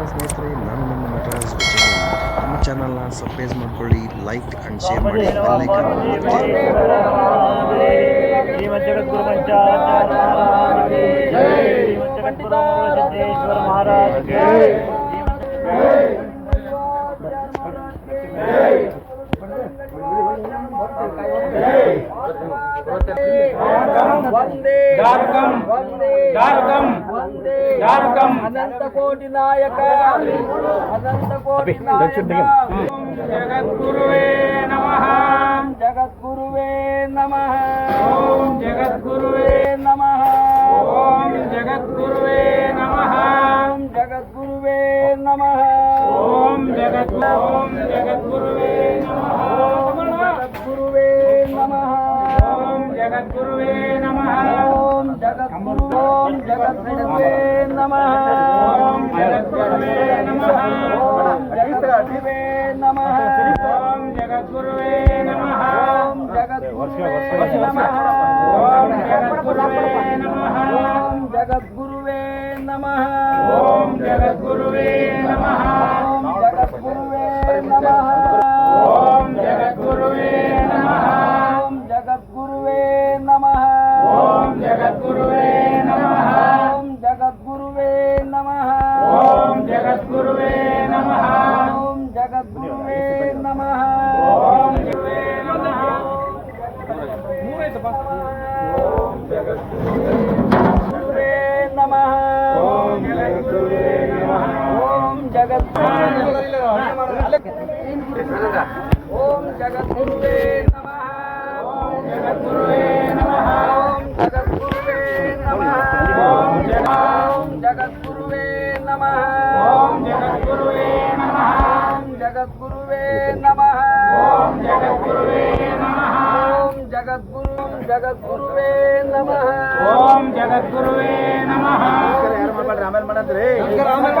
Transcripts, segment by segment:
ನಮಸ್ಕಾರ ಸ್ನೇಹಿತರೆ ನಾನು ನಿಮ್ಮ ನಟರಾಜ್ ವಿಜಯ್ ನಮ್ಮ ಚಾನಲ್ನ ಸಬ್ಸ್ಕ್ರೈಬ್ ಮಾಡ್ಕೊಳ್ಳಿ ಲೈಕ್ ಆ್ಯಂಡ್ ಶೇರ್ ಮಾಡಿ ಬೆಲ್ ಐಕಾನ್ ಒತ್ತಿ. ಶ್ರೀಮದ್ అనంత కోటి నాయక అనంత కోటి నాయక జగద్గురువే నమ. జగద్గురువే నమ. జగద్గురువే నమ జగద్గురువే నమ జగద్గురువే నమ జగద్ జగద్గురువే నమ జగద్గురువే నమ జగద్గురువే జగద్గురువే నమ. ఓం జగద్గురువే నమ. జగత్ ఓం జగత్ గురువే నమ. ఓం జగత్ గురువే నమ. ఓం జగత్ గురువే నమ ఓం జగత్ గురువే నమ ఓం జగత్ గురువే నమ ఓం జగత్ గురువే నమ ఓం జగత్ గురువే నమ ఓం నమ ఓం నమ రామాయణ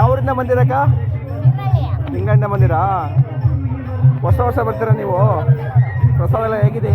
ಯಾವೂರಿಂದ ಬಂದಿರಕ್ಕ? ಲಿಂಗಣ್ಣ ಬಂದಿರಾ? ಹೊಸ ವರ್ಷ ಬರ್ತೀರಾ ನೀವು? ಪ್ರಸಾದ ಎಲ್ಲ ಹೇಗಿದೆ?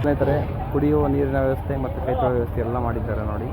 ಸ್ನೇಹಿತರೆ ಕುಡಿಯುವ ನೀರಿನ ವ್ಯವಸ್ಥೆ ಮತ್ತು ಕೈ ತೊಳೆಯುವ ವ್ಯವಸ್ಥೆ ಎಲ್ಲ ಮಾಡಿದ್ದಾರೆ ನೋಡಿ.